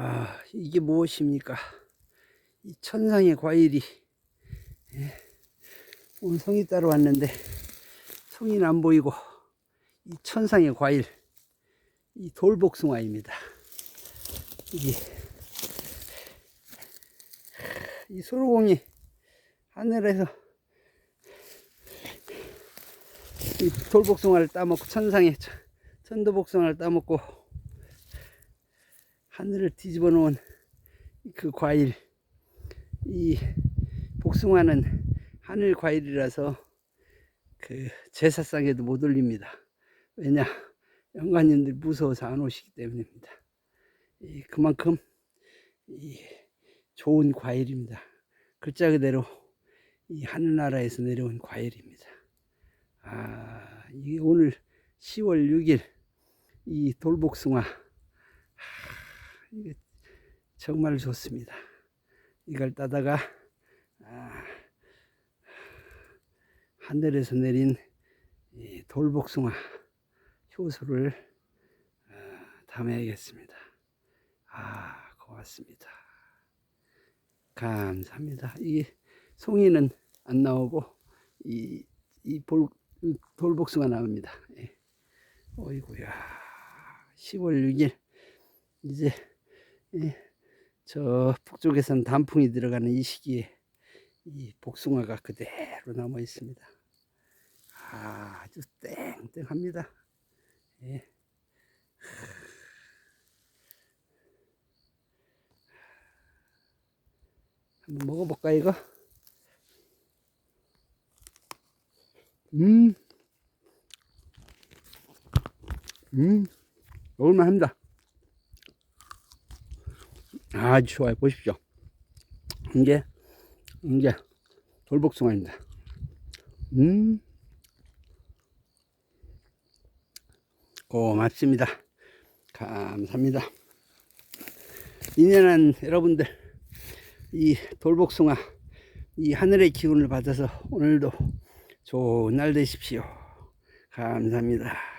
아, 이게 무엇입니까? 이 천상의 과일이. 예. 오늘 성이 따러 왔는데, 성이는 안 보이고, 이 천상의 과일, 이 돌복숭아입니다. 이게, 이 소로공이 하늘에서 이 돌복숭아를 따먹고, 천상의 천- 천도복숭아를 따먹고, 하늘을 뒤집어 놓은 그 과일. 이 복숭아는 하늘 과일이라서 그 제사상에도 못 올립니다. 왜냐? 영관님들 무서워서 안 오시기 때문입니다. 이 그만큼 이 좋은 과일입니다. 글자 그대로 이 하늘나라에서 내려온 과일입니다. 아, 이 오늘 10월 6일 이 돌복숭아 정말 좋습니다. 이걸 따다가 아, 하늘에서 내린 이 돌복숭아 효소를 아, 담아야겠습니다. 아 고맙습니다. 감사합니다. 이게 송이는 안 나오고 이, 이 볼, 돌복숭아 나옵니다. 예. 어이구야 10월 6일 이제 예, 저 북쪽에선 단풍이 들어가는 이 시기에 이 복숭아가 그대로 남아 있습니다. 아, 아주 땡땡합니다. 예. 한번 먹어볼까 이거? 음, 음, 먹을만합니다. 아주 좋아요. 보십시오. 이게, 이게 돌복숭아입니다. 음, 고맙습니다. 감사합니다. 인연한 여러분들, 이 돌복숭아, 이 하늘의 기운을 받아서 오늘도 좋은 날 되십시오. 감사합니다.